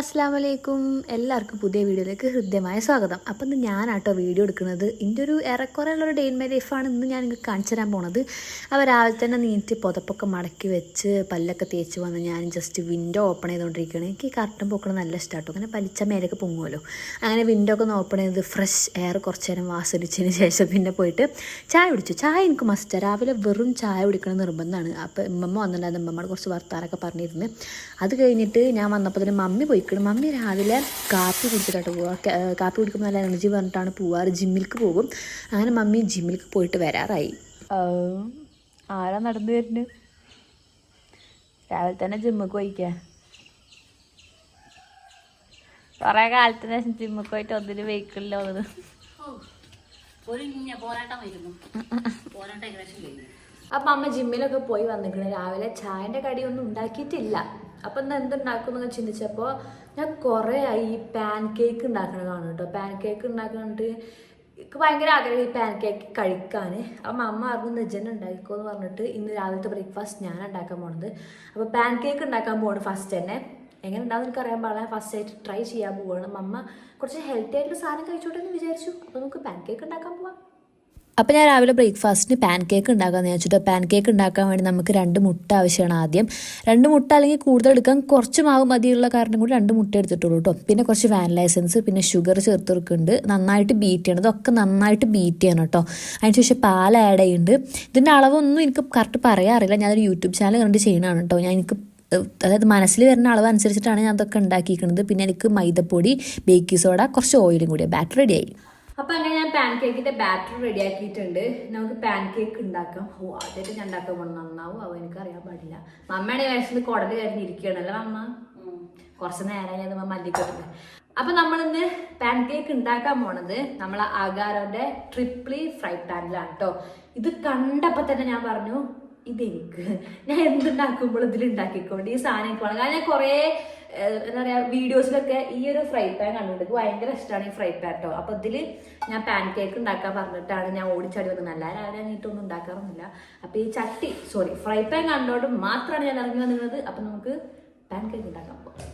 അസ്സാം വലൈക്കും എല്ലാവർക്കും പുതിയ വീഡിയോയിലേക്ക് ഹൃദ്യമായ സ്വാഗതം. അപ്പം ഇന്ന് ഞാനാട്ടോ വീഡിയോ എടുക്കുന്നത്. എന്റെ ഒരു ഏറെക്കുറെ ഉള്ളൊരു ഡെയിൻ മൈ ലൈഫാണ് ഇന്ന് ഞാൻ നിങ്ങൾക്ക് കാണിച്ചു തരാൻ പോണത്. അപ്പോൾ രാവിലെ തന്നെ നീറ്റ് പുതപ്പൊക്കെ മടക്കി വെച്ച് പല്ലൊക്കെ തേച്ച് വന്ന് ഞാൻ ജസ്റ്റ് വിൻഡോ ഓപ്പൺ ചെയ്തുകൊണ്ടിരിക്കുകയാണ് എനിക്ക് കർട്ടൻ പൊക്കണം നല്ല ഇഷ്ടമാട്ടോ അങ്ങനെ പലിച്ച മേലൊക്കെ പൊങ്ങുമല്ലോ അങ്ങനെ വിൻഡോ ഒക്കെ ഓപ്പൺ ചെയ്ത് ഫ്രഷ് എയർ കുറച്ച് നേരം വാസടിച്ചതിന് ശേഷം പിന്നെ പോയിട്ട് ചായ കുടിച്ചു. ചായ എനിക്ക് മസ്റ്റ് രാവിലെ വെറും ചായ കുടിക്കണം നിർബന്ധമാണ്. അപ്പോൾ ഇമ്മമ്മ വന്നിട്ടുണ്ടായിരുന്നു. ഉമ്മമ്മയോട് കുറച്ച് വർത്താനൊക്കെ പറഞ്ഞിരുന്നു. അത് കഴിഞ്ഞിട്ട് ഞാൻ വന്നപ്പോൾ തന്നെ മമ്മി പോയിക്കണം മമ്മി രാവിലെ കാപ്പി കുടിച്ചിട്ടാണ് പോവുക കാപ്പി കുടിക്കുമ്പോൾ നല്ല എനർജി പറഞ്ഞിട്ടാണ് പോവാറ്. ജിമ്മിലേക്ക് പോകും. അങ്ങനെ മമ്മി ജിമ്മിലേക്ക് പോയിട്ട് വരാറായി. ആരാ നടന്നു വരുന്നത് രാവിലെ തന്നെ ജിമ്മിക്ക് പോയിക്കാ. കുറേ കാലത്തിന് ശേഷം ജിമ്മിക്ക് പോയിട്ട് ഒന്നിനും വെഹിക്കിളില്ല വന്നത് അപ്പം അമ്മ ജിമ്മിലൊക്കെ പോയി വന്നിക്കണ്. രാവിലെ ചായന്റെ കടിയൊന്നും ഉണ്ടാക്കിയിട്ടില്ല. അപ്പം എന്താ എന്തുണ്ടാക്കും എന്നൊക്കെ ചിന്തിച്ചപ്പോൾ ഞാൻ കുറേ ആയി ഈ പാൻ കേക്ക് ഉണ്ടാക്കണ കാണും കേട്ടോ. പാൻ കേക്ക് ഉണ്ടാക്കണിട്ട് എനിക്ക് ഭയങ്കര ആഗ്രഹം ഈ പാൻ കേക്ക് കഴിക്കാൻ അപ്പം അമ്മ പറഞ്ഞു നിജൻ ഉണ്ടാക്കിക്കോ എന്ന് പറഞ്ഞിട്ട് ഇന്ന് രാവിലത്തെ ബ്രേക്ക്ഫാസ്റ്റ് ഞാൻ ഉണ്ടാക്കാൻ പോണത്. അപ്പോൾ പാൻ കേക്ക് ഉണ്ടാക്കാൻ പോകണം ഫസ്റ്റ് തന്നെ. എങ്ങനെ ഉണ്ടാവും എനിക്ക് അറിയാൻ പാടില്ല. ഫസ്റ്റ് ആയിട്ട് ട്രൈ ചെയ്യാൻ പോവുകയാണ് അമ്മ കുറച്ച് ഹെൽത്തി ആയിട്ടുള്ള സാധനം കഴിച്ചോട്ടെ എന്ന് വിചാരിച്ചു. അപ്പോൾ നമുക്ക് പാൻ കേക്ക് ഉണ്ടാക്കാൻ പോവാം. അപ്പോൾ ഞാൻ രാവിലെ ബ്രേക്ക്ഫാസ്റ്റിന് പാൻ കേക്ക് ഉണ്ടാക്കാമെന്ന് വെച്ചിട്ട് പാൻ കേക്ക് ഉണ്ടാക്കാൻ വേണ്ടി നമുക്ക് രണ്ട് മുട്ട ആവശ്യമാണ് ആദ്യം. രണ്ട് മുട്ട അല്ലെങ്കിൽ കൂടുതൽ എടുക്കാൻ കുറച്ച് മാവ് മതിയുള്ള കാരണം കൂടി രണ്ട് മുട്ട എടുത്തിട്ടുള്ളൂ കേട്ടോ പിന്നെ കുറച്ച് വാനില എസൻസ് പിന്നെ ഷുഗർ ചേർത്ത് കൊടുക്കുന്നുണ്ട് നന്നായിട്ട് ബീറ്റ് ചെയ്യണം. ഇതൊക്കെ നന്നായിട്ട് ബീറ്റ് ചെയ്യണം കേട്ടോ അതിനുശേഷം പാൽ ആഡ് ചെയ്യുന്നുണ്ട്. ഇതിന്റെ അളവൊന്നും എനിക്ക് കറക്റ്റ് പറയാറില്ല. ഞാനൊരു യൂട്യൂബ് ചാനൽ കണ്ടിട്ട് ചെയ്യണതാണ് കേട്ടോ ഞാൻ എനിക്ക് അതായത് മനസ്സിൽ വരുന്ന അളവ് അനുസരിച്ചിട്ടാണ് ഞാൻ അതൊക്കെ ഉണ്ടാക്കിയിരിക്കുന്നത്. പിന്നെ എനിക്ക് മൈദപ്പൊടി ബേക്കിംഗ് സോഡ കുറച്ച് ഓയിലും കൂടി. ബാറ്റർ റെഡിയായി അപ്പൊ അങ്ങനെ ഞാൻ പാൻ കേക്കിന്റെ ബാറ്റർ റെഡി ആക്കിയിട്ടുണ്ട് നമുക്ക് പാൻ കേക്ക് ഉണ്ടാക്കാം. ഓ ആദ്യമായിട്ട് ഞാൻ ഉണ്ടാക്കാൻ പോകണം നന്നാവും. അവ എനിക്ക് അറിയാൻ പാടില്ല മമ്മയുടെ വയസ്സിൽ കുടൽ കഴിഞ്ഞിരിക്കുകയാണല്ലോ അമ്മ കുറച്ച് നേരമായി അത് മല്ലിക്കൊടുത്ത് അപ്പൊ നമ്മളിന്ന് പാൻ കേക്ക് ഉണ്ടാക്കാൻ പോണത് നമ്മളെ ആകാരോന്റെ ട്രിപ്ലി ഫ്രൈ പാനിലാണ് കേട്ടോ ഇത് കണ്ടപ്പോ തന്നെ ഞാൻ പറഞ്ഞു ഇതെനിക്ക്. ഞാൻ എന്തുണ്ടാക്കുമ്പോൾ ഇതിൽ ഉണ്ടാക്കിക്കൊണ്ട് ഈ സാധനം എനിക്ക് വേണം. കാരണം ഞാൻ കുറേ എന്താ പറയുക വീഡിയോസിലൊക്കെ ഈ ഒരു ഫ്രൈ പാൻ കണ്ടിട്ട് ഭയങ്കര ഇഷ്ടമാണ് ഈ ഫ്രൈ പാൻ കേട്ടോ അപ്പോൾ ഇതിൽ ഞാൻ പാൻ കേക്ക് ഉണ്ടാക്കാൻ പറഞ്ഞിട്ടാണ് ഞാൻ ഓടിച്ചാടി വന്നത് നല്ല രാവിലെ നീട്ടൊന്നും ഉണ്ടാക്കാറൊന്നുമില്ല. അപ്പോൾ ഈ ചട്ടി സോറി ഫ്രൈ പാൻ കണ്ടോണ്ട് മാത്രമാണ് ഞാൻ ഇറങ്ങി വന്നിരുന്നത്. അപ്പോൾ നമുക്ക് പാൻ കേക്ക് ഉണ്ടാക്കാൻ പോകാം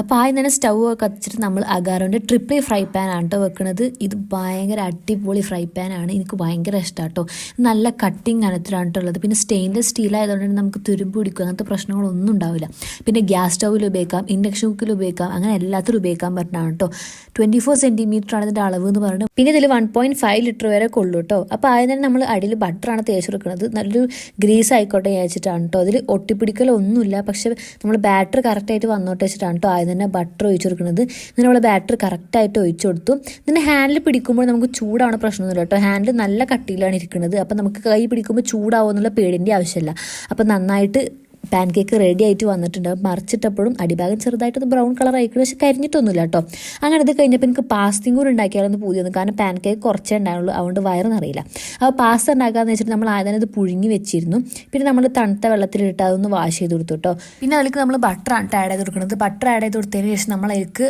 അപ്പോൾ ആദ്യം തന്നെ സ്റ്റൗ കത്തിച്ചിട്ട് നമ്മൾ അഗാറോന്റെ ട്രിപ്പിൾ ഫ്രൈ പാൻ ആണ് കേട്ടോ വെക്കുന്നത് ഇത് ഭയങ്കര അടിപൊളി ഫ്രൈ പാൻ ആണ്. എനിക്ക് ഭയങ്കര ഇഷ്ടമാണ് കേട്ടോ നല്ല കട്ടിങ് കനത്തിലാണ് കേട്ടോ ഉള്ളത്. പിന്നെ സ്റ്റെയിൻലെസ് സ്റ്റീൽ ആയതുകൊണ്ട് നമുക്ക് തുരുമ്പ് പിടിക്കുക അങ്ങനത്തെ പ്രശ്നങ്ങളൊന്നും ഉണ്ടാവില്ല. പിന്നെ ഗ്യാസ് സ്റ്റൗവിൽ ഉപയോഗിക്കാം ഇൻഡക്ഷൻ കുക്കിൽ ഉപയോഗിക്കാം അങ്ങനെ എല്ലാത്തിലും ഉപയോഗിക്കാൻ പറ്റണം കേട്ടോ ട്വന്റി ഫോർ സെന്റിമീറ്റർ ആണ് ഇതിന്റെ അളവ് എന്ന് പറയുന്നത് പിന്നെ ഇതിൽ വൺ പോയിന്റ് ഫൈവ് ലിറ്റർ വരെ കൊള്ളു കേട്ടോ അപ്പോൾ ആദ്യം തന്നെ നമ്മൾ അടിയിൽ ബട്ടറാണ് തേച്ച് കൊടുക്കുന്നത് നല്ലൊരു ഗ്രീസ് ആയിക്കോട്ടെ വിചാരിച്ചിട്ടാണ് കേട്ടോ അതിൽ ഒട്ടിപ്പിടിക്കലൊന്നുമില്ല. പക്ഷേ നമ്മൾ ബാറ്ററി കറക്റ്റായിട്ട് വന്നോട്ടേച്ചിട്ടാണ് കേട്ടോ ആദ്യം തന്നെ ബട്ടർ ഒഴിച്ചു കൊടുക്കുന്നത്. ഇങ്ങനെ നമ്മൾ ബാറ്ററി കറക്റ്റായിട്ട് ഒഴിച്ചു കൊടുത്തു. ഇതിന്റെ ഹാൻഡിൽ പിടിക്കുമ്പോൾ നമുക്ക് ചൂടാവണ പ്രശ്നമൊന്നുമില്ല കേട്ടോ. ഹാൻഡിൽ നല്ല കട്ടിയിലാണ് ഇരിക്കുന്നത്. അപ്പം നമുക്ക് കൈ പിടിക്കുമ്പോൾ ചൂടാവുമെന്നുള്ള പേടിന്റെ ആവശ്യമില്ല. അപ്പം നന്നായിട്ട് പാൻ കേക്ക് റെഡി ആയിട്ട് വന്നിട്ടുണ്ട്. മറിച്ചിട്ടപ്പോഴും അടിഭാഗം ചെറുതായിട്ടൊന്ന് ബ്രൗൺ കളർ ആയിക്കണം. പക്ഷെ കരിഞ്ഞിട്ടൊന്നുമില്ല കേട്ടോ. അങ്ങനെ ഇത് കഴിഞ്ഞപ്പോൾ എനിക്ക് പാസ്തയും കൂടി ഉണ്ടാക്കിയാലൊന്ന് പൂതി വന്നു കാരണം പാൻ കേക്ക് കുറച്ചേ ഉണ്ടായുള്ളൂ. അതുകൊണ്ട് വയറെന്നറിയില്ല. അപ്പോൾ പാസ്ത ഉണ്ടാക്കാന്ന് വെച്ചിട്ട് നമ്മൾ ആദ്യം ഇത് പുഴുങ്ങി വെച്ചിരുന്നു. പിന്നെ നമ്മൾ തണുത്ത വെള്ളത്തിലിട്ട് അതൊന്ന് വാഷ് ചെയ്ത് കൊടുത്തു കേട്ടോ. പിന്നെ അതിലേക്ക് നമ്മൾ ബട്ടറാണ് ആഡ് ചെയ്ത് കൊടുക്കുന്നത്. ബട്ടർ ആഡ് ചെയ്ത് കൊടുത്തതിന് ശേഷം നമ്മൾ അതിലേക്ക്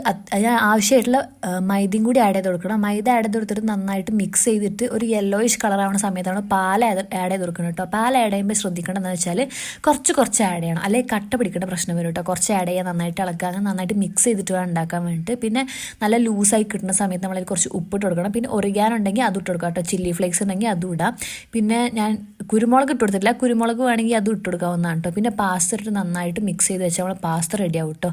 ആവശ്യമായിട്ടുള്ള മൈദയും കൂടി ആഡ് ചെയ്ത് കൊടുക്കണം. മൈദ ആഡ് ചെയ്ത് കൊടുത്തിട്ട് നന്നായിട്ട് മിക്സ് ചെയ്തിട്ട് ഒരു യെല്ലോയിഷ് കളർ ആവുന്ന സമയത്താണ് പാൽ ആഡ് ചെയ്ത് കൊടുക്കുന്നത് കേട്ടോ. പാൽ ആഡ് ചെയ്യുമ്പോൾ ശ്രദ്ധിക്കേണ്ടതെന്ന് വെച്ചാൽ കുറച്ച് കുറച്ച് ആഡ് ചെയ്യണം. അല്ലെങ്കിൽ കട്ട പിടിക്കേണ്ട പ്രശ്നം വരും കേട്ടോ. കുറച്ച് ആഡ് ചെയ്യാൻ നന്നായിട്ട് ഇളക്കുക. അങ്ങനെ നന്നായിട്ട് മിക്സ് ചെയ്തിട്ട് വേണം ഉണ്ടാക്കാൻ വേണ്ടിയിട്ട്. പിന്നെ നല്ല ലൂസായി കിട്ടുന്ന സമയത്ത് നമ്മളതിൽ കുറച്ച് ഉപ്പിട്ട് കൊടുക്കണം. പിന്നെ ഒറിയാൻ ഉണ്ടെങ്കിൽ അതും ഇട്ട് കൊടുക്കാം കേട്ടോ. ചില്ലി ഫ്ലേക്സ് ഉണ്ടെങ്കിൽ അതും ഇടാം. പിന്നെ ഞാൻ കുരുമുളക് ഇട്ട് കൊടുത്തിട്ടില്ല. കുരുമുളക് വേണമെങ്കിൽ അതും ഇട്ട് കൊടുക്കാവുന്നതാണ് കേട്ടോ. പിന്നെ പാസ്ത ഇട്ട് നന്നായിട്ട് മിക്സ് ചെയ്ത് വെച്ചാൽ നമ്മൾ പാസ്ത റെഡി ആവും കേട്ടോ.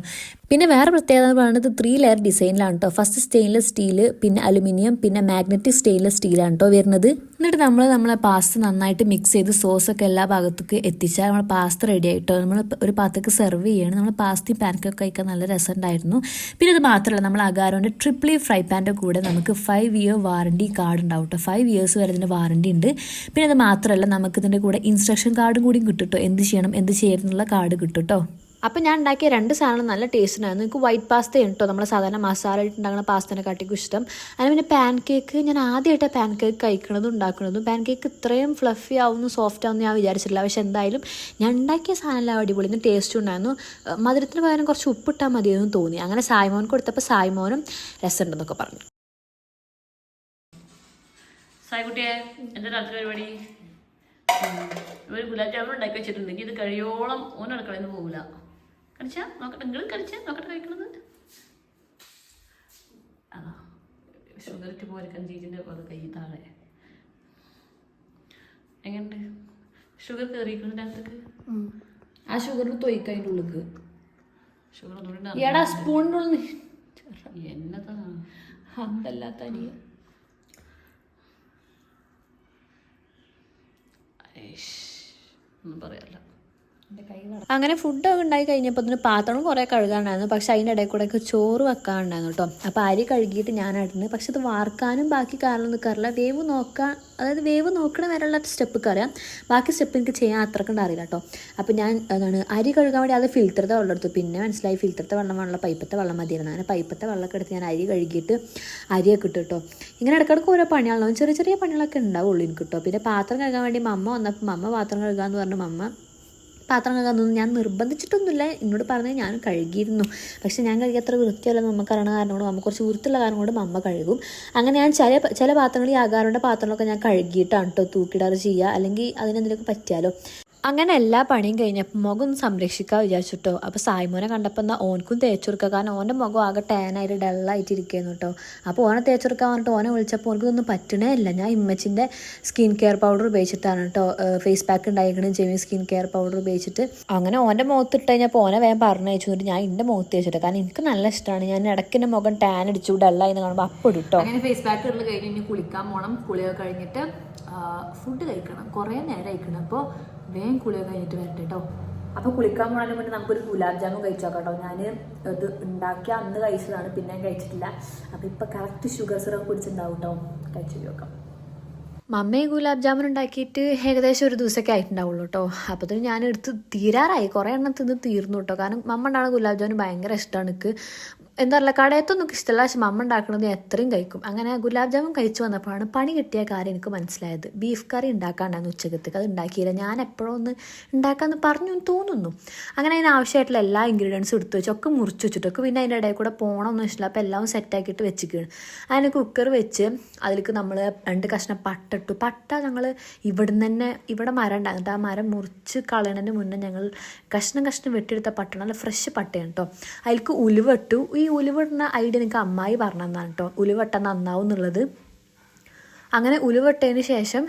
പിന്നെ വേറെ പ്രത്യേകത പറയുന്നത് ത്രീ ലെയർ ഡിസൈനിലാണ് കേട്ടോ. ഫസ്റ്റ് സ്റ്റെയിൻലെസ് സ്റ്റീൽ പിന്നെ അലുമിനിയം പിന്നെ മാഗ്നറ്റിക് സ്റ്റെയിൻലെസ് സ്റ്റീലാണ് കേട്ടോ വരുന്നത്. എന്നിട്ട് നമ്മൾ നമ്മളെ പാസ്ത നന്നായിട്ട് മിക്സ് ചെയ്ത് സോസൊക്കെ എല്ലാ ഭാഗത്തേക്ക് എത്തിച്ചാൽ നമ്മൾ പാസ്ത റെഡി ആയിട്ടോ? നമ്മൾ ഒരു പാത്രക്ക് സെർവ് ചെയ്യണം. നമ്മൾ പാസ്തയും പാനൊക്കെ കഴിക്കാൻ നല്ല രസമുണ്ടായിരുന്നു. പിന്നെ ഇത് മാത്രമല്ല നമ്മൾ അഗാരോന്റെ ട്രിപ്പിൾ ഫ്രൈ പാന്റെ കൂടെ നമുക്ക് ഫൈവ് ഇയർ വാറണ്ടി കാർഡ് ഉണ്ടാവും കേട്ടോ ഫൈവ് ഇയേഴ്സ് വരെ ഇതിന്റെ വാറണ്ടി ഉണ്ട്. പിന്നെ അത് മാത്രമല്ല നമുക്ക് ഇതിന്റെ കൂടെ ഇൻസ്ട്രക്ഷൻ കാർഡും കൂടി കിട്ടും കേട്ടോ എന്ത് ചെയ്യണം എന്ത് ചെയ്യരുതെന്നുള്ള കാർഡ് കിട്ടും കേട്ടോ അപ്പം ഞാൻ ഉണ്ടാക്കിയ രണ്ട് സാധനം നല്ല ടേസ്റ്റ് ഉണ്ടായിരുന്നു. എനിക്ക് വൈറ്റ് പാസ്ത കേട്ടോ നമ്മൾ സാധാരണ മസാല ഇട്ട് ഉണ്ടാക്കുന്ന പാസ്തേനെ കാട്ടിക്കും ഇഷ്ടം. അതിന് പിന്നെ പാൻ കേക്ക് ഞാൻ ആദ്യമായിട്ട് പാൻ കേക്ക് കഴിക്കണതും ഉണ്ടാക്കുന്നതും. പാൻ കേക്ക് ഇത്രയും ഫ്ലഫി ആവുന്നു സോഫ്റ്റ് ആവുന്നു ഞാൻ വിചാരിച്ചിട്ടില്ല. പക്ഷെ എന്തായാലും ഞാൻ ഉണ്ടാക്കിയ സാധനം എല്ലാം അടിപൊളി ടേസ്റ്റ് ഉണ്ടായിരുന്നു. മധുരത്തിന് പകരം കുറച്ച് ഉപ്പിട്ടാൽ മതിയെന്ന് തോന്നി. അങ്ങനെ സായ്മോൻ കൊടുത്തപ്പോൾ സായ്മോനും രസമുണ്ടെന്നൊക്കെ പറഞ്ഞു. രാത്രി പരിപാടി? ഒരു ഗുലാബ് ജാമുൻ ഉണ്ടാക്കി വെച്ചിട്ടുണ്ടെങ്കിൽ ഇത് കഴിയോളം ഓൻ നിന്ന് പോകില്ല കടിച്ചാ? നോക്കട്ടെ നിങ്ങൾ കടിച്ചാ? നോക്കട്ടെ കഴിക്കണത്. അതാ. ഷുഗർ ഇട്ട് പോരക്കാൻ ജീജിന്റെ പോലെ കൈ താഴെ. എങ്ങനെയുണ്ട്? ഷുഗർ കയറിയിട്ടുണ്ട് അകത്തേക്ക് ആ ഷുഗറിന് തൊയ്ക്കതിന്റെ ഉള്ളിക്ക്. ഷുഗർ എടാ സ്പൂണിന്റെ ഉള്ളിൽ എന്നതാ? അതല്ലാത്ത ഏഷ്, ഒന്നും പറയാല്ല അങ്ങനെ ഫുഡൊക്കെ ഉണ്ടായി കഴിഞ്ഞപ്പോൾ അതിന് പാത്രം കുറേ കഴുകാനുണ്ടായിരുന്നു. പക്ഷെ അതിന്റെ ഇടയിൽ കൂടെ ചോറ് വെക്കാനുണ്ടായിരുന്നു കേട്ടോ. അപ്പോൾ അരി കഴുകിയിട്ട് ഞാൻ അടുന്ന് പക്ഷെ അത് വാർക്കാനും ബാക്കി കാരണം നിൽക്കാറില്ല വേവ് നോക്കാൻ അതായത് വേവ് നോക്കണ വരെയുള്ള സ്റ്റെപ്പ് അറിയാം. ബാക്കി സ്റ്റെപ്പ് എനിക്ക് ചെയ്യാൻ അത്രക്കൊണ്ട് അറിയില്ല കേട്ടോ. അപ്പോൾ ഞാൻ എന്താണ് അരി കഴുകാൻ വേണ്ടി അത് ഫിൽറ്ററത്തെ വെള്ളം എടുത്തു. പിന്നെ മനസ്സിലായി ഫിൽറ്ററത്തെ വെള്ളം വേണമല്ലോ പൈപ്പത്തെ വെള്ളം മതിയായിരുന്നു അങ്ങനെ പൈപ്പത്തെ വെള്ളമൊക്കെ എടുത്ത് ഞാൻ അരി കഴുകിയിട്ട് അരിയൊക്കെ ഇട്ടു കേട്ടോ. ഇങ്ങനെ ഇടയ്ക്കിടയ്ക്ക് ഓരോ പണികളാണ് ചെറിയ ചെറിയ പണികളൊക്കെ ഉണ്ടാവുള്ളൂ എനിക്ക് കേട്ടോ. പിന്നെ പാത്രം കഴുകാൻ വേണ്ടി മമ്മ വന്നപ്പോൾ മമ്മ പാത്രം കഴുകാമെന്ന് പറഞ്ഞു. മമ്മ പാത്രം കഴുകാനൊന്നും ഞാൻ നിർബന്ധിച്ചിട്ടൊന്നുമില്ല. എന്നോട് പറഞ്ഞത് ഞാൻ കഴുകിയിരുന്നു. പക്ഷേ ഞാൻ കഴുകി അത്ര വൃത്തിയല്ലെന്ന് നമുക്ക് അറിയണ കാരണം കൊണ്ട് നമുക്ക് കുറച്ച് വൃത്തിയുള്ള കാരണം കൊണ്ട് അമ്മ കഴുകും. അങ്ങനെ ഞാൻ ചില ചില പാത്രങ്ങൾ ഈ ആകാറുണ്ട്. പാത്രങ്ങളൊക്കെ ഞാൻ കഴുകിയിട്ടാണ് കേട്ടോ തൂക്കിടാറ് ചെയ്യുക അല്ലെങ്കിൽ അതിനെന്തെങ്കിലുമൊക്കെ പറ്റിയാലോ. അങ്ങനെ എല്ലാ പണിയും കഴിഞ്ഞപ്പോൾ മുഖം ഒന്ന് സംരക്ഷിക്കാൻ വിചാരിച്ചിട്ടോ. അപ്പോൾ സായ്മോനെ കണ്ടപ്പോൾ എന്നാൽ ഓനക്കും തേച്ച് കൊടുക്കുക കാരണം ഓന്റെ മുഖം ആകെ ടേനായിട്ട് ഡള്ളായിട്ട് ഇരിക്കുന്നു കേട്ടോ അപ്പോൾ ഓനെ തേച്ചുറുക്കാൻ പറഞ്ഞിട്ട് ഓനെ വിളിച്ചപ്പോൾ ഓനക്കൊന്നും പറ്റണേ ഇല്ല. ഞാൻ ഇമ്മച്ചിന്റെ സ്കിൻ കെയർ പൗഡർ ഉപയോഗിച്ചിട്ടാണ് കേട്ടോ ഫേസ് പാക്ക് ഉണ്ടായിരിക്കണം ജെമി സ്കിൻ കെയർ പൗഡർ ഉപയോഗിച്ചിട്ട്. അങ്ങനെ ഓന്റെ മുഖത്ത് ഇട്ട് കഴിഞ്ഞപ്പോൾ ഓനെ വേഗം പറഞ്ഞു വെച്ചു ഞാൻ എന്റെ മുഖത്ത് വെച്ചിട്ട് കാരണം എനിക്ക് നല്ല ഇഷ്ടമാണ് ഞാൻ ഇടയ്ക്ക് മുഖം ടാൻ അടിച്ചു ഡള്ളായി എന്ന് കാണുമ്പോൾ അപ്പോൾ ഇട്ടോ അങ്ങനെ ഫേസ് പാക്ക് ഇടൽ കഴിഞ്ഞ് കുളിക്കാൻ പോകണം കുളിയൊക്കെ കഴിഞ്ഞിട്ട് ഫുഡ് കഴിക്കണം. കുറേ നേരം കഴിക്കണം. അപ്പോൾ വേഗം കുളിയൊക്കെ കഴിഞ്ഞിട്ട് വരട്ടെ കേട്ടോ അപ്പോൾ കുളിക്കാൻ പോകാനും വേണ്ടി നമുക്കൊരു ഗുലാബ് ജാമുൻ കഴിച്ചോക്കാം കേട്ടോ ഞാൻ ഇത് ഉണ്ടാക്കിയ അന്ന് കഴിച്ചതാണ് പിന്നെ കഴിച്ചിട്ടില്ല. അപ്പോൾ ഇപ്പോൾ കറക്റ്റ് ഷുഗർ സിറപ്പ് കുടിച്ചിട്ടുണ്ടാവും കേട്ടോ കഴിച്ചു നോക്കാം മമ്മയും ഗുലാബ് ജാമുൻ ഉണ്ടാക്കിയിട്ട് ഏകദേശം ഒരു ദിവസമൊക്കെ ആയിട്ടുണ്ടാവുള്ളൂ കേട്ടോ അപ്പോഴത്തേനും ഞാൻ എടുത്ത് തീരാറായി. കുറേ എണ്ണം തിന്ന് തീർന്നു കേട്ടോ കാരണം മമ്മ ഉണ്ടാകുന്ന ഗുലാബ് ജാമുൻ ഭയങ്കര ഇഷ്ടമാണ് എനിക്ക് എന്താ പറയുക കടയത്തൊന്നും ഇഷ്ടമല്ല പക്ഷെ അമ്മ ഉണ്ടാക്കണത് എത്രയും കഴിക്കും. അങ്ങനെ ഗുലാബ് ജാമുൻ കഴിച്ചു വന്നപ്പോഴാണ് പണി കിട്ടിയ കാര്യം എനിക്ക് മനസ്സിലായത്. ബീഫ് കറി ഉണ്ടാക്കാണ്ടായിരുന്നു ഉച്ചക്കത്തേക്ക്. അത് ഉണ്ടാക്കിയില്ല. ഞാൻ എപ്പോഴും ഒന്ന് ഉണ്ടാക്കാമെന്ന് പറഞ്ഞു തോന്നുന്നു. അങ്ങനെ അതിന് ആവശ്യമായിട്ടുള്ള എല്ലാ ഇൻഗ്രീഡിയൻസും എടുത്തു വെച്ചു. ഒക്കെ മുറിച്ച് വെച്ചിട്ടൊക്കെ പിന്നെ അതിന്റെ ഇടയിൽ കൂടെ പോകണമെന്ന് വെച്ചില്ല അപ്പോൾ എല്ലാം സെറ്റാക്കിയിട്ട് വെച്ചിരിക്കുകയാണ്. അതിന് കുക്കർ വെച്ച് അതിലേക്ക് നമ്മൾ രണ്ട് കഷ്ണം പട്ട ഇട്ടു. പട്ട ഞങ്ങൾ ഇവിടുന്ന് തന്നെ ഇവിടെ മരം ഉണ്ടായിരുന്നു. ആ മരം മുറിച്ച് കളയണതിന് മുന്നേ ഞങ്ങൾ കഷ്ണം കഷ്ണം വെട്ടിയെടുത്ത പട്ട നല്ല ഫ്രഷ് പട്ടയാണ് കേട്ടോ. അതിലേക്ക് ഉലുവ ഇട്ടു. ഈ ഉലുവ ഇടുന്ന ഐഡിയ എനിക്ക് അമ്മായി പറഞ്ഞു തന്നാണ് കേട്ടോ ഉലുവ ഇട്ടാൽ നന്നാവും എന്നുള്ളത് അങ്ങനെ ഉലുവട്ടതിന് ശേഷം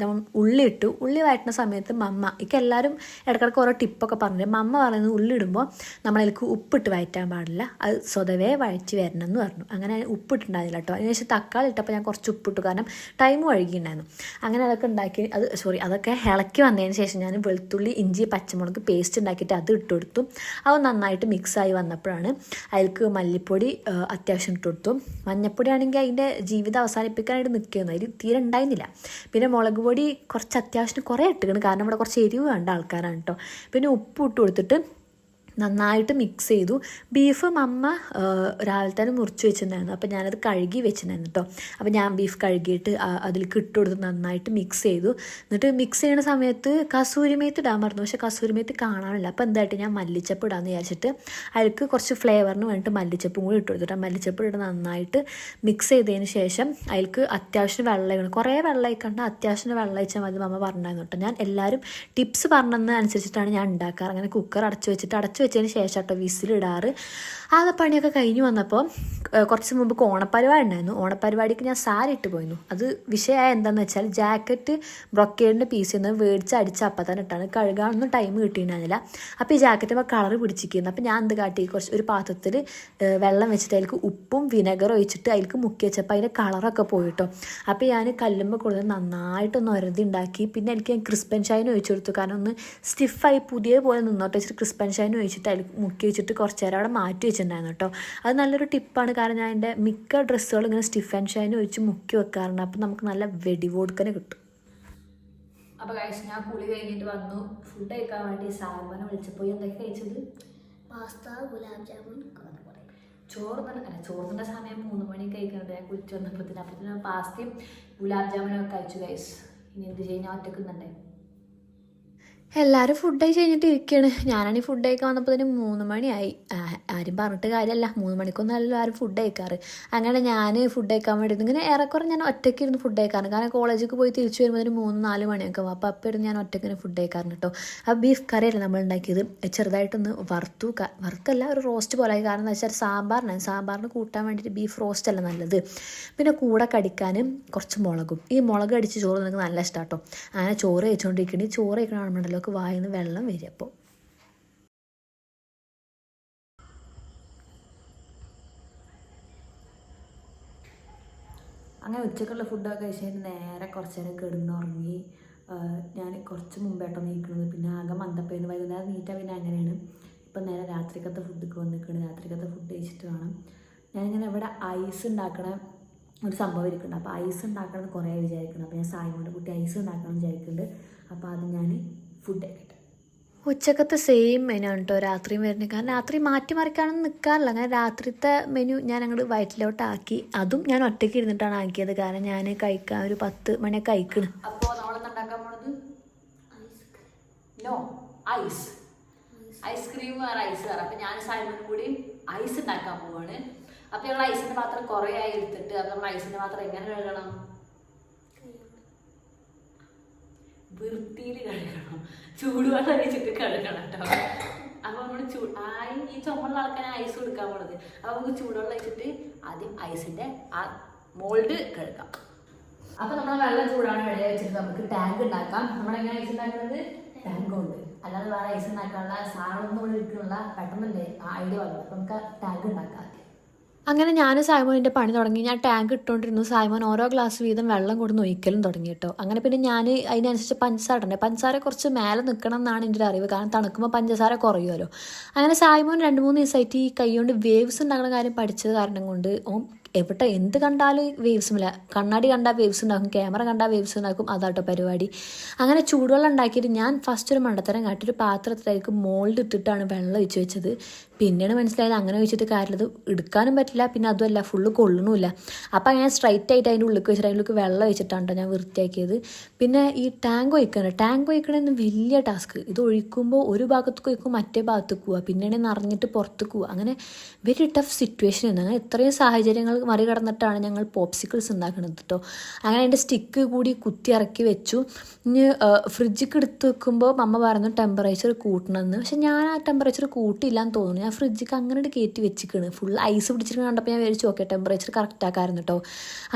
നമ്മൾ ഉള്ളി ഇട്ടു. ഉള്ളി വഴറ്റുന്ന സമയത്ത് മമ്മ എനിക്ക് എല്ലാവരും ഇടയ്ക്കിടയ്ക്ക് ഓരോ ടിപ്പൊക്കെ പറഞ്ഞു മമ്മ പറയുന്നത് ഉള്ളി ഇടുമ്പോൾ നമ്മളതിലേക്ക് ഉപ്പിട്ട് വഴറ്റാൻ പാടില്ല. അത് സ്വതവേ വഴറ്റി വരണം എന്ന് പറഞ്ഞു. അങ്ങനെ ഉപ്പിട്ടുണ്ടായിരുന്നില്ല കേട്ടോ. അതിനുശേഷം തക്കാളി ഇട്ടപ്പോൾ ഞാൻ കുറച്ച് ഉപ്പിട്ടു. കാരണം ടൈം വഴുകിയിട്ടുണ്ടായിരുന്നു അങ്ങനെ അതൊക്കെ ഉണ്ടാക്കി അത് സോറി അതൊക്കെ ഇളക്കി വന്നതിന് ശേഷം ഞാൻ വെളുത്തുള്ളി ഇഞ്ചി പച്ചമുളക് പേസ്റ്റ് ഉണ്ടാക്കിയിട്ട് അത് ഇട്ട് കൊടുത്തു. അത് നന്നായിട്ട് മിക്സായി വന്നപ്പോഴാണ് അതിലേക്ക് മല്ലിപ്പൊടി അത്യാവശ്യം ഇട്ട് കൊടുത്തു. മഞ്ഞപ്പൊടി ആണെങ്കിൽ അതിന്റെ ജീവിതം അവസാനിപ്പിക്കാനായിട്ട് നിൽക്കുന്നു അതിൽ തീരെ ഉണ്ടായിരുന്നില്ല. പിന്നെ മുളക് പൊടി കുറച്ച് അത്യാവശ്യം കുറേ ഇട്ടിക്കണം കാരണം ഇവിടെ കുറച്ച് എരിവ് വേണ്ട ആൾക്കാരാണ് കേട്ടോ പിന്നെ ഉപ്പ് ഇട്ട് കൊടുത്തിട്ട് നന്നായിട്ട് മിക്സ് ചെയ്തു. ബീഫ് അമ്മ രാവിലെ തന്നെ മുറിച്ച് വെച്ചിട്ടുണ്ടായിരുന്നു. അപ്പോൾ ഞാനത് കഴുകി വെച്ചിട്ടുണ്ടായിരുന്നു കേട്ടോ അപ്പോൾ ഞാൻ ബീഫ് കഴുകിയിട്ട് അതിൽ അതിലേക്ക് ഇട്ട് കൊടുത്ത് നന്നായിട്ട് മിക്സ് ചെയ്തു. എന്നിട്ട് മിക്സ് ചെയ്യുന്ന സമയത്ത് കസൂരിമേത്ത് ഇടാൻ മറന്നു. പക്ഷേ കസൂരിമേത്ത് കാണാനില്ല. അപ്പോൾ എന്തായിട്ട് ഞാൻ മല്ലിച്ചപ്പ് ഇടാമെന്ന് വിചാരിച്ചിട്ട് അതിൽക്ക് കുറച്ച് ഫ്ലേവറിന് വേണ്ടിയിട്ട് മല്ലിച്ചപ്പും കൂടി ഇട്ട് കൊടുത്തിട്ട് മല്ലിച്ചപ്പ് ഇട്ട് നന്നായിട്ട് മിക്സ് ചെയ്തതിന് ശേഷം അതിൽക്ക് അത്യാവശ്യം വെള്ളം ഇടണം കുറേ വെള്ളം ഒഴിക്കണ്ട. അത്യാവശ്യം വെള്ളം അയച്ചാൽ മതി മമ്മ പറഞ്ഞായിരുന്നു കേട്ടോ ഞാൻ എല്ലാവരും ടിപ്സ് പറഞ്ഞതെന്ന് അനുസരിച്ചിട്ടാണ് ഞാൻ ഉണ്ടാക്കാറ്. അങ്ങനെ കുക്കർ അടച്ചു വെച്ചിട്ട് അടച്ചു വെച്ചതിന് ശേഷം കേട്ടോ വിസിലിടാറ്. ആ പണിയൊക്കെ കഴിഞ്ഞ് വന്നപ്പോൾ കുറച്ച് മുമ്പ് ഓണപ്പരിപാടി ഉണ്ടായിരുന്നു. ഓണപ്പരിപാടിക്ക് ഞാൻ സാരി ഇട്ട് പോയിരുന്നു. അത് വിഷയമായ എന്താണെന്ന് വെച്ചാൽ ജാക്കറ്റ് ബ്രൊക്കേഡിന്റെ പീസ് നിന്ന് മേടിച്ച് അടിച്ച് അപ്പം തന്നെ ഇട്ടാണ്. കഴുകാനൊന്നും ടൈം കിട്ടിയിട്ടുണ്ടായിരുന്നില്ല. അപ്പോൾ ഈ ജാക്കറ്റ് കളർ പിടിച്ചിരിക്കുന്നു. അപ്പോൾ ഞാൻ എന്ത് കാട്ടി? കുറച്ച് ഒരു പാത്രത്തിൽ വെള്ളം വെച്ചിട്ട് അതിലേക്ക് ഉപ്പും വിനെഗർ ഒഴിച്ചിട്ട് അതിലേക്ക് മുക്കി വെച്ചപ്പോൾ അതിന്റെ കളറൊക്കെ പോയിട്ടോ അപ്പോൾ ഞാൻ കല്ലുമ്പോൾ കൊടുത്ത് നന്നായിട്ടൊന്ന് ഒരതി ഉണ്ടാക്കി. പിന്നെ എനിക്ക് ഞാൻ ക്രിസ്പൻ ഷൈൻ ഒഴിച്ചു കൊടുത്തു. കാരണം ഒന്ന് സ്റ്റിഫായി പുതിയ പോലെ നിന്നോട്ട്. വെച്ചിട്ട് ക്രിസ്പൻ ഷൈൻ ഒഴിച്ചിട്ട് അതിൽ മുക്കി വെച്ചിട്ട് കുറച്ച് നേരം അവിടെ മാറ്റി വെച്ചിട്ടുണ്ടായിരുന്നു കേട്ടോ. അത് നല്ലൊരു ടിപ്പാണ്. കാരണം ഞാൻ എന്റെ മിക്ക ഡ്രസ്സുകളും ഇങ്ങനെ സ്റ്റിഫ് ആൻഡ് ഷൈൻ ഒഴിച്ച് മുക്കി വെക്കാറുണ്ട്. അപ്പോൾ നമുക്ക് നല്ല വെടിവോടുക്കനെ കിട്ടും. അപ്പോൾ കഴിച്ച് ഞാൻ കുളി കഴിഞ്ഞിട്ട് വന്നു. ഫുഡ് കഴിക്കാൻ വേണ്ടി സാൽമനെ വിളിച്ചപ്പോൾ എന്തൊക്കെ കഴിച്ചത്? പാസ്ത ഗുലാബ് ജാമുൻ ചോറ് അല്ല ചോറിന്റെ സമയം മൂന്ന് മണി കഴിക്കുന്നത് ഞാൻ കുളിച്ച് വന്നപ്പോഴത്തേന് അപ്പോഴത്തേന് പാസ്തയും ഗുലാബ് ജാമുനും ഒക്കെ കഴിച്ചു ഗൈസ് ഇനി എന്ത് ചെയ്യാൻ ഞാൻ ഒറ്റക്കുന്നുണ്ടേ എല്ലാവരും ഫുഡ് കഴിച്ച് കഴിഞ്ഞിട്ട് ഇരിക്കുകയാണ് ഞാനാണെങ്കിൽ ഫുഡ് കഴിക്കാൻ വന്നപ്പോൾ തന്നെ മൂന്ന് മണിയായി. ആരും പറഞ്ഞിട്ട് കാര്യമല്ല മൂന്ന് മണിക്കൊന്നും അല്ലല്ലോ ആരും ഫുഡ് കഴിക്കാറ്. അങ്ങനെ ഞാൻ ഫുഡ് കഴിക്കാൻ വേണ്ടി ഇങ്ങനെ ഏറെക്കുറെ ഞാൻ ഒറ്റയ്ക്ക് ഇരുന്ന് ഫുഡ് കഴിക്കാറുണ്ട്. കാരണം കോളേജിൽ പോയി തിരിച്ചു വരുമ്പോൾ ഒരു മൂന്ന് നാല് മണിയൊക്കെ ആവും. അപ്പോൾ അപ്പം ഇരുന്ന് ഞാൻ ഒറ്റയ്ക്ക് ഫുഡ് കഴിക്കാറുണ്ട് കേട്ടോ ആ ബീഫ് കറിയല്ല നമ്മൾ ഉണ്ടാക്കിയത്? ചെറുതായിട്ടൊന്ന് വറുത്തു വറുത്തല്ല ഒരു റോസ്റ്റ് പോലെ ആയി. കാരണം എന്ന് വെച്ചാൽ സാമ്പാറിനാണ് സാമ്പാറിന് കൂട്ടാൻ വേണ്ടിയിട്ട് ബീഫ് റോസ്റ്റ് അല്ല നല്ലത്. പിന്നെ കൂടെ കടിക്കാനും കുറച്ച് മുളകും. ഈ മുളക് അടിച്ച് ചോറ് നിങ്ങൾക്ക് നല്ല ഇഷ്ടമാണ് കേട്ടോ അങ്ങനെ ചോറ് കഴിച്ചുകൊണ്ടിരിക്കണേ ചോറ് കഴിക്കണ കാണുമ്പോഴല്ലോ വായിൽ നിന്ന് വെള്ളം വരും അപ്പോൾ. അങ്ങനെ ഉച്ചക്കുള്ള ഫുഡൊക്കെ കഴിച്ചിട്ട് നേരെ കുറച്ച് നേരം കിടന്നുറങ്ങി ഞാൻ കുറച്ച് മുമ്പേട്ടോ നീക്കുന്നത് പിന്നെ ആകെ മന്തപ്പേന്ന് വൈകുന്നേരം നീറ്റാ പിന്നെ അങ്ങനെയാണ്. ഇപ്പം നേരെ രാത്രിക്കത്തെ ഫുഡൊക്കെ വന്നിട്ടുണ്ട് രാത്രിക്കത്തെ ഫുഡ് കഴിച്ചിട്ട് വേണം. ഞാനിങ്ങനെ ഇവിടെ ഐസ് ഉണ്ടാക്കണ ഒരു സംഭവം ഇരിക്കുന്നുണ്ട്. അപ്പോൾ ഐസ് ഉണ്ടാക്കണം കുറേ വിചാരിക്കുന്നു അപ്പോൾ ഞാൻ സായിമോന്റെ കുട്ടി ഐസ് ഉണ്ടാക്കണം വിചാരിക്കുന്നുണ്ട്. അപ്പോൾ അത് ഞാൻ ഫുഡ് ആയിട്ട് ഉച്ചക്കത്തെ സെയിം മെനു ആണ് കേട്ടോ രാത്രിയും വരുന്നത്. കാരണം രാത്രി മാറ്റി മറിക്കാനൊന്നും നിൽക്കാറില്ല അങ്ങനെ രാത്രിത്തെ മെനു ഞാൻ അങ്ങോട്ട് വയറ്റിലോട്ടാക്കി. അതും ഞാൻ ഒറ്റയ്ക്ക് ഇരുന്നിട്ടാണ് ആക്കിയത്. കാരണം ഞാൻ കഴിക്കാൻ ഒരു പത്ത് മണിയൊക്കെ കഴിക്കണം അപ്പോൾ നമ്മളെന്നുണ്ടാക്കാൻ പോണത്? നോ ഐസ് ഐസ്ക്രീം വേറെ ഐസ് വേറെ. അപ്പം ഞാൻ സൈമനും കൂടി ഐസ് ഉണ്ടാക്കാൻ പോവാണ്. അപ്പം ഞങ്ങൾ ഐസിന്റെ പാത്രം കുറേ ആയി എടുത്തിട്ട് അപ്പം നമ്മൾ ഐസിന്റെ പാത്രം എങ്ങനെ കഴുകണം? വൃത്തിയിൽ കഴുകണം. ചൂടുവെള്ളം അരിച്ചിട്ട് കഴുകണം കേട്ടോ അപ്പൊ നമ്മൾ ചൂ ആയി ഈ ചുമള്ള ആൾക്കാരെ ഐസ് കൊടുക്കാൻ പോണത്. അപ്പൊ നമുക്ക് ചൂടുവെള്ളം വെച്ചിട്ട് ആദ്യം ഐസിന്റെ ആ മോൾഡ് കഴുകാം. അപ്പൊ നമ്മൾ വെള്ളം ചൂടാണ് വെള്ളം വെച്ചിട്ട് നമുക്ക് ടാങ്ക് ഉണ്ടാക്കാം. നമ്മളെങ്ങനെ ഐസ് ഉണ്ടാക്കുന്നത്? ടാങ്ക് കൊണ്ട് അല്ലാതെ വേറെ ഐസ് ഉണ്ടാക്കാനുള്ള സാധനമൊന്നും ഇവിടെ ഇരിക്കുന്നുള്ള പെട്ടെന്നല്ലേ ആ ഐഡിയ വന്നു. നമുക്ക് ടാങ്ക് ഉണ്ടാക്കാം ആദ്യം. അങ്ങനെ ഞാൻ സായ്മോനിന്റെ പണി തുടങ്ങി. ഞാൻ ടാങ്ക് ഇട്ടുകൊണ്ടിരുന്നു സായ്മോൻ ഓരോ ഗ്ലാസ് വീതം വെള്ളം കൊടുന്ന് ഒഴിക്കലും തുടങ്ങി കേട്ടോ. അങ്ങനെ പിന്നെ ഞാൻ അതിനനുസരിച്ച് പഞ്ചസാര ഇടണ്ടേ? പഞ്ചസാര കുറച്ച് മേലെ നിൽക്കണം എന്നാണ് എന്റെ ഒരു അറിവ്. കാരണം തണുക്കുമ്പോൾ പഞ്ചസാര കുറയുമല്ലോ. അങ്ങനെ സായ്മോൻ രണ്ട് മൂന്ന് ദിവസമായിട്ട് ഈ കൈ കൊണ്ട് വേവ്സ് ഉണ്ടാക്കുന്ന കാര്യം പഠിച്ചത് കാരണം കൊണ്ട് ഓൻ എവിടെ എന്ത് കണ്ടാലും വേവ്സ് വേവ്സുമില്ല കണ്ണാടി കണ്ടാൽ വേവ്സ് ഉണ്ടാക്കും ക്യാമറ കണ്ടാൽ വേവ്സ് ഉണ്ടാക്കും അതാട്ടോ പരിപാടി. അങ്ങനെ ചൂടുവെള്ളം ഉണ്ടാക്കിയിട്ട് ഞാൻ ഫസ്റ്റ് ഒരു മണ്ടത്തരം കാട്ടി ഒരു പാത്രത്തിലേക്ക് മോൾഡ് ഇട്ടിട്ടാണ് വെള്ളം ഒഴിച്ച് വെച്ചത്. പിന്നെയാണ് മനസ്സിലായത് അങ്ങനെ ഒഴിച്ചിട്ട് കാര്യമില്ല എടുക്കാനും പറ്റില്ല പിന്നെ അതുമല്ല ഫുള്ള് കൊള്ളണമില്ല അപ്പോൾ അങ്ങനെ സ്ട്രൈറ്റ് ആയിട്ട് അതിന്റെ ഉള്ളിൽ വെച്ചിട്ട് അതിന്റെ ഉള്ളിൽ വെള്ളം ഒഴിച്ചിട്ടാണ് ട്ടോ ഞാൻ വൃത്തിയാക്കിയത്. പിന്നെ ഈ ടാങ്ക് ഒഴിക്കണം ടാങ്ക് ഒഴിക്കണമെന്ന് വലിയ ടാസ്ക് ഇത് ഒഴിക്കുമ്പോൾ ഒരു ഭാഗത്തേക്ക് ഒഴിക്കും മറ്റേ ഭാഗത്ത് പോവുക പിന്നെയാണെങ്കിൽ നിറഞ്ഞിട്ട് പുറത്തേക്ക് പോവുക അങ്ങനെ വെരി ടഫ് സിറ്റുവേഷൻ ആയിരുന്നു. അങ്ങനെ ഇത്രയും സാഹചര്യങ്ങൾ മറികടന്നിട്ടാണ് ഞങ്ങൾ പോപ്സിക്കിൾസ് ഉണ്ടാക്കുന്നത് കേട്ടോ അങ്ങനെ അതിന്റെ സ്റ്റിക്ക് കൂടി കുത്തി ഇറക്കി വെച്ചു. ഇനി ഫ്രിഡ്ജിക്ക് എടുത്ത് വെക്കുമ്പോൾ അമ്മ പറഞ്ഞു ടെമ്പറേച്ചർ കൂട്ടണമെന്ന് പക്ഷെ ഞാൻ ആ ടെമ്പറേച്ചർ കൂട്ടിയില്ലാന്ന് തോന്നുന്നു. ഞാൻ ഫ്രിഡ്ജിക്ക് അങ്ങനെ കയറ്റി വെച്ചിക്കണ് ഫുൾ ഐസ് പിടിച്ചിട്ട് കണ്ടപ്പോൾ ഞാൻ വിചാരിച്ചു ഓക്കെ ടെമ്പറേച്ചർ കറക്റ്റ് ആക്കാമായിരുന്നു കേട്ടോ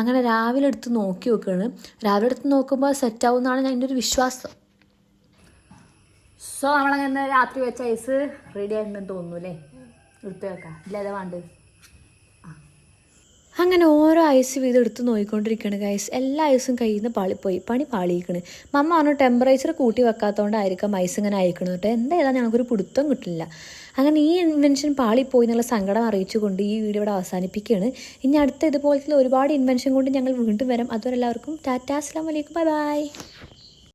അങ്ങനെ രാവിലെ എടുത്ത് നോക്കി വെക്കുകയാണ് രാവിലെ എടുത്ത് നോക്കുമ്പോൾ സെറ്റ് ആവുമെന്നാണ് എന്റെ ഒരു വിശ്വാസം. സോ നമ്മളങ്ങനെ രാത്രി വെച്ച ഐസ് റെഡി ആയിട്ടുണ്ടെന്ന് തോന്നുന്നു അല്ലേ എടുത്ത് വെക്കാം. ഇല്ല അതാ വേണ്ടത്. അങ്ങനെ ഓരോ ഐസ് വീതം എടുത്ത് നോയിക്കൊണ്ടിരിക്കുകയാണ് ഗൈസ് എല്ലാ ഐസും കയ്യിൽ നിന്ന് പാളിപ്പോയി പണി പാളിയിക്കണ്. മമ്മ പറഞ്ഞു ടെമ്പറേച്ചർ കൂട്ടി വെക്കാത്തതുകൊണ്ടായിരിക്കാം ഐസ് ഇങ്ങനെ അയക്കണം കേട്ടോ എന്താ ഏതാ ഞങ്ങൾക്കൊരു പിടുത്തം കിട്ടില്ല. അങ്ങനെ ഈ ഇൻവെൻഷൻ പാളിപ്പോയി എന്നുള്ള സങ്കടം അറിയിച്ചുകൊണ്ട് ഈ വീഡിയോ ഇവിടെ അവസാനിപ്പിക്കുകയാണ്. ഇനി അടുത്ത ഇതുപോലത്തെ ഒരുപാട് ഇൻവെൻഷൻ കൊണ്ട് ഞങ്ങൾ വീണ്ടും വരാം. അതുവരെ എല്ലാവർക്കും ടാറ്റാ അസ്ലാം വലൈക്കും ബൈ ബൈ.